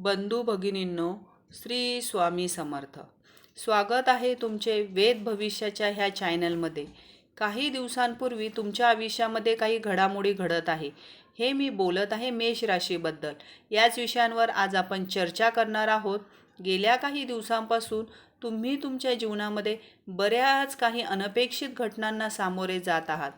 बंधू भगिनींनो श्री स्वामी समर्थ. स्वागत आहे तुमचे वेद भविष्याच्या ह्या चॅनलमध्ये. काही दिवसांपूर्वी तुमच्या आयुष्यामध्ये काही घडामोडी घडत आहे. हे मी बोलत आहे मेष राशीबद्दल. याच विषयांवर आज आपण चर्चा करणार आहोत. गेल्या काही दिवसांपासून तुम्ही तुमच्या जीवनामध्ये बऱ्याच काही अनपेक्षित घटनांना सामोरे जात आहात.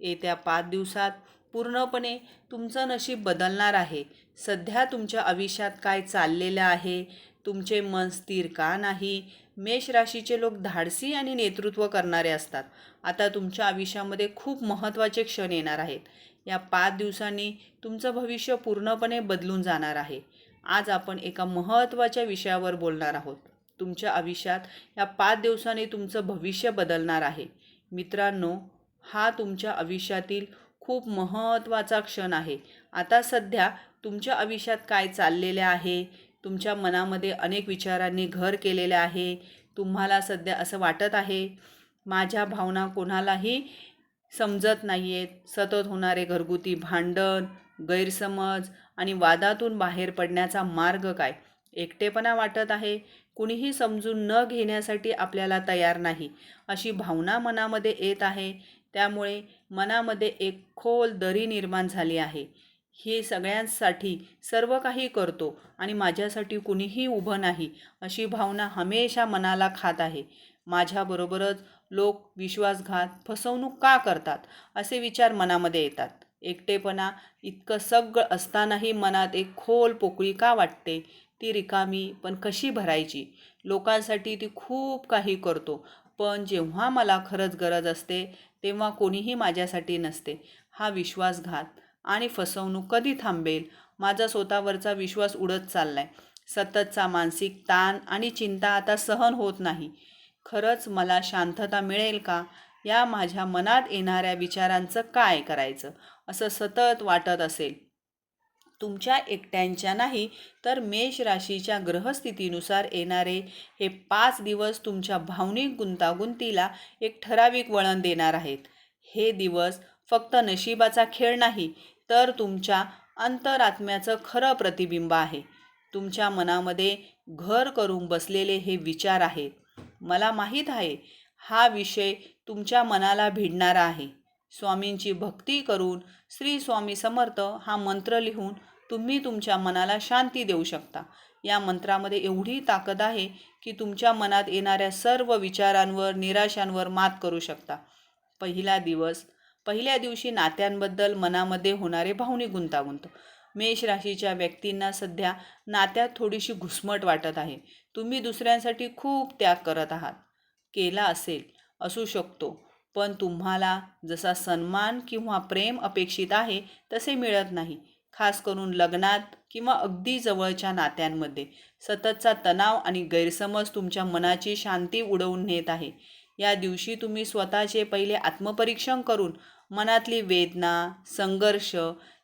येत्या पाच दिवसात पूर्णपणे तुमचं नशीब बदलणार आहे. सध्या तुमच्या आयुष्यात काय चाललेलं आहे? तुमचे मन स्थिर का नाही? मेष राशीचे लोक धाडसी आणि नेतृत्व करणारे असतात. आता तुमच्या आयुष्यामध्ये खूप महत्त्वाचे क्षण येणार आहेत. या पाच दिवसांनी तुमचं भविष्य पूर्णपणे बदलून जाणार आहे. आज आपण एका महत्त्वाच्या विषयावर बोलणार आहोत. तुमच्या आयुष्यात या पाच दिवसांनी तुमचं भविष्य बदलणार आहे. मित्रांनो हा तुमच्या आयुष्यातील खूप महत्त्वाचा क्षण आहे. आता सध्या तुमच्या आयुष्यात काय चाललेले आहे? तुमच्या मनामध्ये अनेक विचारांनी घर केलेले आहे. तुम्हाला सध्या असं वाटत आहे? माझ्या भावना कोणालाही समजत नाही आहेत सतत होणारे घरगुती भांडण गैरसमज आणि वादातून बाहेर पडण्याचा मार्ग काय? एकटेपणा वाटत आहे? कुणीही समजून न घेण्यासाठी आपल्याला तयार नाही. अशी भावना मनामध्ये येत आहे. त्यामुळे मनामध्ये एक खोल दरी निर्माण झाली आहे. हे सगळ्यांसाठी सर्व काही करतो आणि माझ्यासाठी कुणीही उभं नाही अशी भावना हमेशा मनाला खात आहे. माझ्याबरोबरच लोक विश्वासघात फसवणूक का करतात असे विचार मनामध्ये येतात. एकटेपणा इतकं सगळं असतानाही मनात एक खोल पोकळी का वाटते? ती रिकामी पण कशी भरायची? लोकांसाठी ती खूप काही करतो. पण जेव्हा मला खरंच गरज असते तेव्हा कोणीही माझ्यासाठी नसते. हा विश्वासघात आणि फसवणूक कधी थांबेल? माझा स्वतःवरचा विश्वास उडत चाललाय. सततचा मानसिक ताण आणि चिंता आता सहन होत नाही. खरंच मला शांतता मिळेल का? या माझ्या मनात येणाऱ्या विचारांचं काय करायचं? असं सतत वाटत असेल. तुमच्या एकट्यांच्या नाही तर मेष राशीच्या ग्रहस्थितीनुसार येणारे हे पाच दिवस तुमच्या भावनिक गुंतागुंतीला एक ठराविक वळण देणार आहेत. हे दिवस फक्त नशिबाचा खेळ नाही तर तुमच्या अंतरात्म्याचं खरं प्रतिबिंब आहे. तुमच्या मनामध्ये घर करून बसलेले हे विचार आहेत. मला माहीत आहे हा विषय तुमच्या मनाला भिडणारा आहे. स्वामींची भक्ती करून श्री स्वामी समर्थ हा मंत्र लिहून तुम्ही तुमच्या मनाला शांती देऊ शकता. या मंत्रामध्ये एवढी ताकद आहे की तुमच्या मनात येणाऱ्या सर्व विचारांवर निराशांवर मात करू शकता. पहिला दिवस पहिल्या दिवशी नात्यांबद्दल मनामध्ये होणारे भावनिक गुंतागुंत. मेष राशीच्या व्यक्तींना सध्या नात्यात थोडीशी घुसमट वाटत आहे. तुम्ही दुसऱ्यांसाठी खूप त्याग करत आहात. केला असेल असू शकतो. पण तुम्हाला जसा सन्मान किंवा प्रेम अपेक्षित आहे तसे मिळत नाही. खास करून लग्नात किंवा अगदी जवळच्या नात्यांमध्ये. सततचा तणाव आणि गैरसमज तुमच्या मनाची शांती उडवून नेत आहे. या दिवशी तुम्ही स्वतःचे पहिले आत्मपरीक्षण करून मनातली वेदना संघर्ष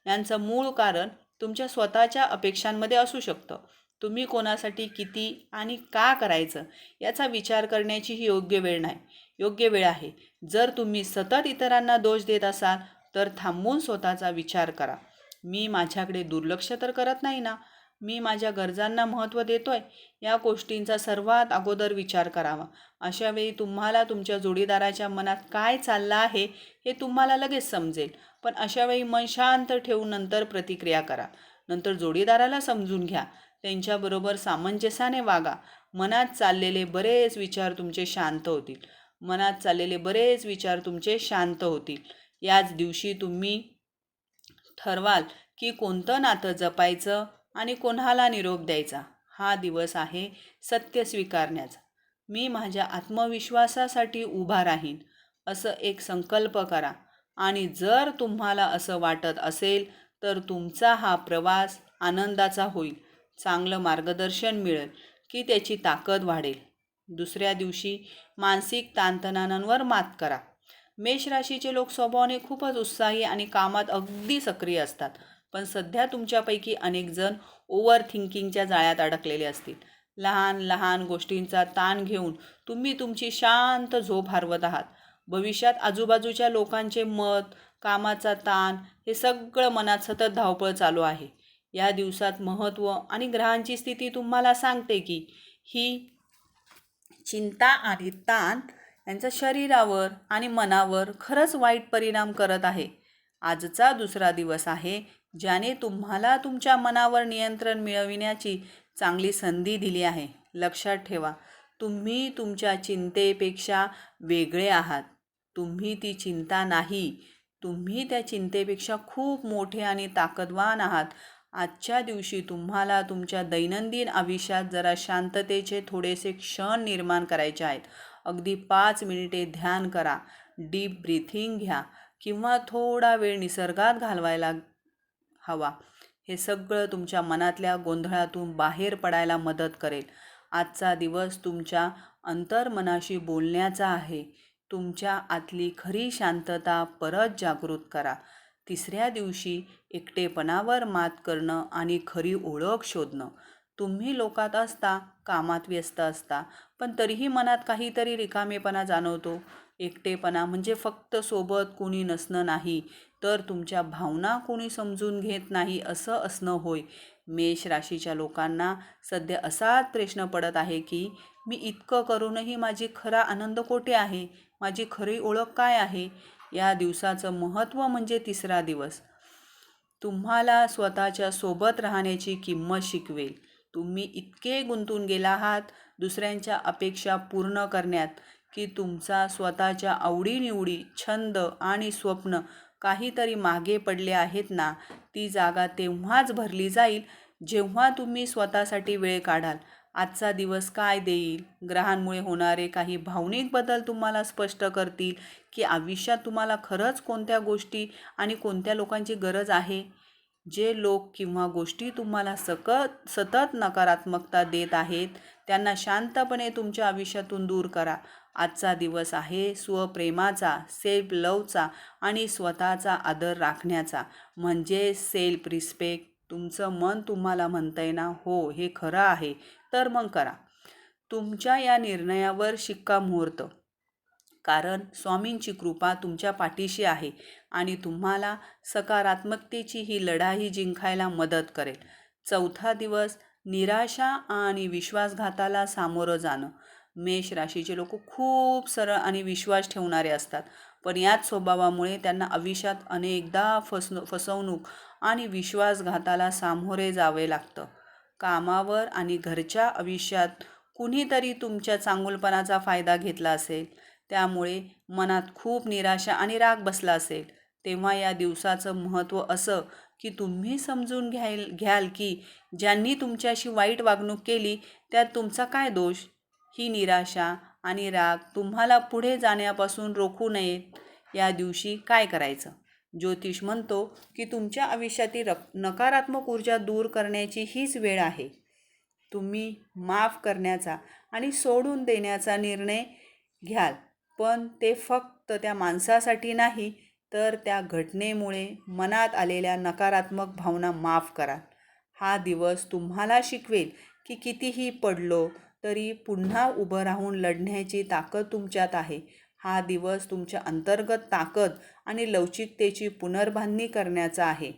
यांचं मूळ कारण तुमच्या स्वतःच्या अपेक्षांमध्ये असू शकतं. तुम्ही कोणासाठी किती आणि का करायचं याचा विचार करण्याची ही योग्य वेळ नाही. योग्य वेळ आहे. जर तुम्ही सतत इतरांना दोष देत असाल तर थांबून स्वतःचा विचार करा. मी माझ्याकडे दुर्लक्ष तर करत नाही ना? मी माझ्या गरजांना महत्त्व देतोय? या गोष्टींचा सर्वात अगोदर विचार करावा. अशा वेळी तुम्हाला तुमच्या जोडीदाराच्या मनात काय चाललं आहे हे तुम्हाला लगेच समजेल. पण अशा वेळी मन शांत ठेवून नंतर प्रतिक्रिया करा. नंतर जोडीदाराला समजून घ्या. त्यांच्याबरोबर सामंजस्याने वागा. मनात चाललेले बरेच विचार तुमचे शांत होतील. मनात चाललेले बरेच विचार तुमचे शांत होतील. याच दिवशी तुम्ही ठरवाल की कोणतं नातं जपायचं आणि कोणाला निरोप द्यायचा. हा दिवस आहे सत्य स्वीकारण्याचा. मी माझ्या आत्मविश्वासासाठी उभा राहीन. असं एक संकल्प करा. आणि जर तुम्हाला असं वाटत असेल तर तुमचा हा प्रवास आनंदाचा होईल. चांगलं मार्गदर्शन मिळेल की त्याची ताकद वाढेल. दुसऱ्या दिवशी मानसिक ताणतणावांवर मात करा. मेष राशीचे लोक स्वभावाने खूपच उत्साही आणि कामात अगदी सक्रिय असतात पण सध्या तुमच्यापैकी अनेक जण ओव्हर थिंकिंगच्या जाळ्यात अडकलेले असतील. लहान लहान गोष्टींचा ताण घेऊन तुम्ही तुमची शांत झोप हरवत आहात. भविष्यात आजूबाजूच्या लोकांचे मत कामाचा ताण हे सगळं मनात सतत धावपळ चालू आहे. या दिवसात महत्त्व आणि ग्रहांची स्थिती तुम्हाला सांगते की ही चिंता आणि ताण यांचा शरीरावर आणि मनावर खरंच वाईट परिणाम करत आहे. आजचा दुसरा दिवस आहे ज्याने तुम्हाला तुमच्या मनावर नियंत्रण मिळविण्याची चांगली संधी दिली आहे. लक्षात ठेवा तुम्ही तुमच्या चिंतेपेक्षा वेगळे आहात. तुम्ही ती चिंता नाही. तुम्ही त्या चिंतेपेक्षा खूप मोठे आणि ताकदवान आहात. आजच्या दिवशी तुम्हाला तुमच्या दैनंदिन आयुष्यात जरा शांततेचे थोडेसे क्षण निर्माण करायचे आहेत. अगदी पाच मिनिटे ध्यान करा. डीप ब्रीथिंग घ्या किंवा थोडा वेळ निसर्गात घालवायला हवा. हे सगळं तुमच्या मनातल्या गोंधळातून बाहेर पडायला मदत करेल. आजचा दिवस तुमच्या अंतर्मनाशी बोलण्याचा आहे. तुमच्या आतली खरी शांतता परत जागृत करा. तिसऱ्या दिवशी एकटेपणावर मात करणं आणि खरी ओळख शोधणं. तुम्ही लोकात असता कामात व्यस्त असता पण तरीही मनात काहीतरी रिकामेपणा जाणवतो. एकटेपणा म्हणजे फक्त सोबत कोणी नसणं नाही तर तुमच्या भावना कोणी समजून घेत नाही असं असणं होय. मेष राशीच्या लोकांना सध्या असाच प्रश्न पडत आहे की मी इतकं करूनही माझी खरा आनंद कोठे आहे? माझी खरी ओळख काय आहे? या दिवसाचं महत्त्व म्हणजे तिसरा दिवस. तुम्हाला स्वतःच्या सोबत राहण्याची किंमत शिकवेल. तुम्ही इतके गुंतून गेला आहात दुसऱ्यांच्या अपेक्षा पूर्ण करण्यात की तुमचा स्वतःच्या आवडीनिवडी छंद आणि स्वप्न काहीतरी मागे पडले आहेत ना ती जागा तेव्हाच भरली जाईल जेव्हा तुम्ही स्वतःसाठी वेळ काढाल. आजचा दिवस काय देईल? ग्रहांमुळे होणारे काही भावनिक बदल तुम्हाला स्पष्ट करतील की आयुष्यात तुम्हाला खरंच कोणत्या गोष्टी आणि कोणत्या लोकांची गरज आहे? जे लोक किंवा गोष्टी तुम्हाला सकत सतत नकारात्मकता देत आहेत त्यांना शांतपणे तुमच्या आयुष्यातून दूर करा. आजचा दिवस आहे स्वप्रेमाचा सेल्फ लवचा आणि स्वतःचा आदर राखण्याचा. म्हणजे सेल्फ रिस्पेक्ट. तुमचं मन तुम्हाला म्हणतंय ना हो हे खरं आहे. तर मग करा. तुमच्या या निर्णयावर शिक्कामोर्त कारण स्वामींची कृपा तुमच्या पाठीशी आहे आणि तुम्हाला सकारात्मकतेची ही लढाई जिंकायला मदत करेल. चौथा दिवस निराशा आणि विश्वासघाताला सामोरं जाणं. मेष राशीचे लोक खूप सरळ आणि विश्वास ठेवणारे असतात. पण याच स्वभावामुळे त्यांना आयुष्यात अनेकदा फसणू फसवणूक आणि विश्वासघाताला सामोरे जावे लागतं. कामावर आणि घरच्या आयुष्यात कुणीतरी तुमच्या चांगुलपणाचा फायदा घेतला असेल. त्यामुळे मनात खूप निराशा आणि राग बसला असेल. तेव्हा या दिवसाचं महत्त्व असं की तुम्ही समजून घ्याल घ्याल की ज्यांनी तुमच्याशी वाईट वागणूक केली त्यात तुमचा काय दोष? ही निराशा आणि राग तुम्हाला पुढे जाण्यापासून रोखू नयेत. या दिवशी काय करायचं? ज्योतिष म्हणतो की तुमच्या आयुष्यातील रक नकारात्मक ऊर्जा दूर करण्याची हीच वेळ आहे. तुम्ही माफ करण्याचा आणि सोडून देण्याचा निर्णय घ्याल पण ते फक्त त्या माणसासाठी नाही तर त्या घटनेमुळे मनात आलेल्या नकारात्मक भावना माफ करा हा दिवस तुम्हाला शिकवेल की कितीही पडलो तरी पुन्हा उभं राहून लढण्याची ताकद तुमच्यात आहे. हा दिवस तुमच्या अंतर्गत ताकद आणि लवचिकतेची पुनर्बांधणी करण्याचा आहे.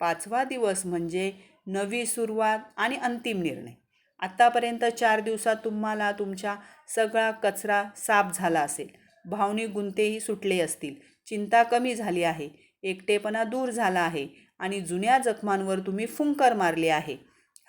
पाचवा दिवस म्हणजे नवी सुरुवात आणि अंतिम निर्णय. आत्तापर्यंत चार दिवसात तुम्हाला तुमच्या सगळा कचरा साफ झाला असेल. भावनिक गुंतेही सुटले असतील. चिंता कमी झाली आहे. एकटेपणा दूर झाला आहे आणि जुन्या जखमांवर तुम्ही फुंकर मारले आहे.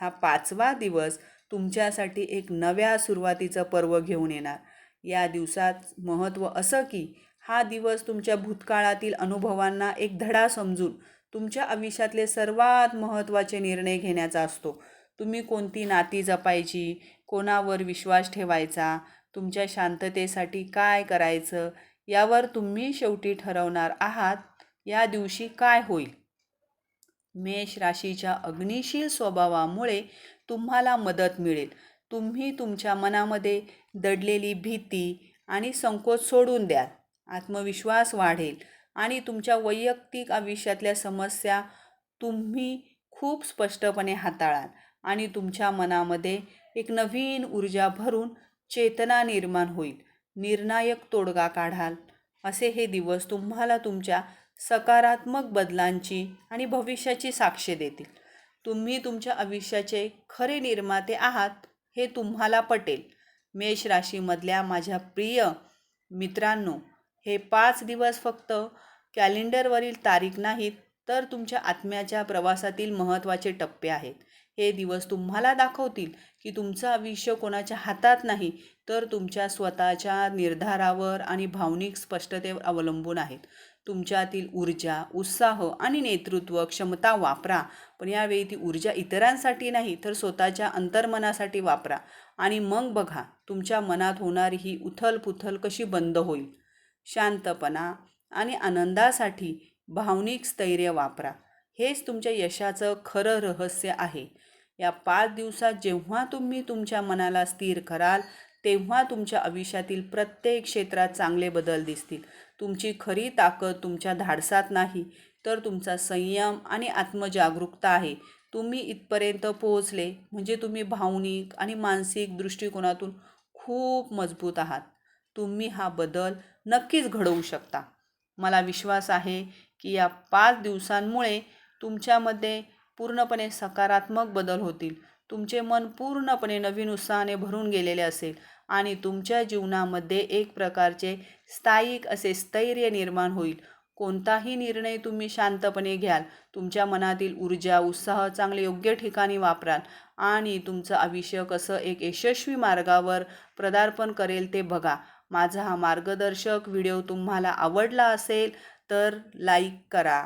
हा पाचवा दिवस तुमच्यासाठी एक नव्या सुरुवातीचं पर्व घेऊन येणार. या दिवसात महत्त्व असं की हा दिवस तुमच्या भूतकाळातील अनुभवांना एक धडा समजून तुमच्या आयुष्यातले सर्वात महत्त्वाचे निर्णय घेण्याचा असतो. तुम्ही कोणती नाती जपायची? कोणावर विश्वास ठेवायचा? तुमच्या शांततेसाठी काय करायचं? यावर तुम्ही शेवटी ठरवणार आहात. या दिवशी काय होईल? मेष राशीच्या अग्निशील स्वभावामुळे तुम्हाला मदत मिळेल. तुम्ही तुमच्या मनामध्ये दडलेली भीती आणि संकोच सोडून द्याल. आत्मविश्वास वाढेल आणि तुमच्या वैयक्तिक आयुष्यातल्या समस्या तुम्ही खूप स्पष्टपणे हाताळाल आणि तुमच्या मनामध्ये एक नवीन ऊर्जा भरून चेतना निर्माण होईल. निर्णायक तोडगा काढाल. असे हे दिवस तुम्हाला तुमच्या सकारात्मक बदलांची आणि भविष्याची साक्ष देतील. तुम्ही तुमच्या आयुष्याचे खरे निर्माते आहात. हे तुम्हाला पटेल. मेष राशीमधल्या माझ्या प्रिय मित्रांनो हे पाच दिवस फक्त कॅलेंडरवरील तारीख नाहीत तर तुमच्या आत्म्याच्या प्रवासातील महत्त्वाचे टप्पे आहेत. हे दिवस तुम्हाला दाखवतील की तुमचं आयुष्य कोणाच्या हातात नाही तर तुमच्या स्वतःच्या निर्धारावर आणि भावनिक स्पष्टतेवर अवलंबून आहेत. तुमच्यातील ऊर्जा उत्साह आणि नेतृत्व क्षमता वापरा. पण यावेळी ती ऊर्जा इतरांसाठी नाही तर स्वतःच्या अंतर्मनासाठी वापरा. आणि मग बघा तुमच्या मनात होणारी ही उथलपुथल कशी बंद होईल. शांतपणा आणि आनंदासाठी भावनिक स्थैर्य वापरा. हेच तुमच्या यशाचं खरं रहस्य आहे. या पाच दिवसात जेव्हा तुम्ही तुमच्या मनाला स्थिर कराल तेव्हा तुमच्या आयुष्यातील प्रत्येक क्षेत्रात चांगले बदल दिसतील. तुमची खरी ताकद तुमच्या धाडसात नाही तर तुमचा संयम आणि आत्मजागरूकता आहे. तुम्ही इथपर्यंत पोहोचले म्हणजे तुम्ही भावनिक आणि मानसिक दृष्टिकोनातून खूप मजबूत आहात. तुम्ही हा बदल नक्कीच घडवू शकता. मला विश्वास आहे की या पाच दिवसांमुळे तुमच्यामध्ये पूर्णपणे सकारात्मक बदल होतील. तुमचे मन पूर्णपणे नवीन उत्साहाने भरून गेलेले असेल आणि तुमच्या जीवनामध्ये एक प्रकारचे स्थायिक असे स्थैर्य निर्माण होईल. कोणताही निर्णय तुम्ही शांतपणे घ्याल. तुमच्या मनातील ऊर्जा उत्साह चांगले योग्य ठिकाणी वापराल आणि तुमचं आयुष्य कसं एक यशस्वी मार्गावर पदार्पण करेल ते बघा. माझा हा मार्गदर्शक व्हिडिओ तुम्हाला आवडला असेल तर लाईक करा.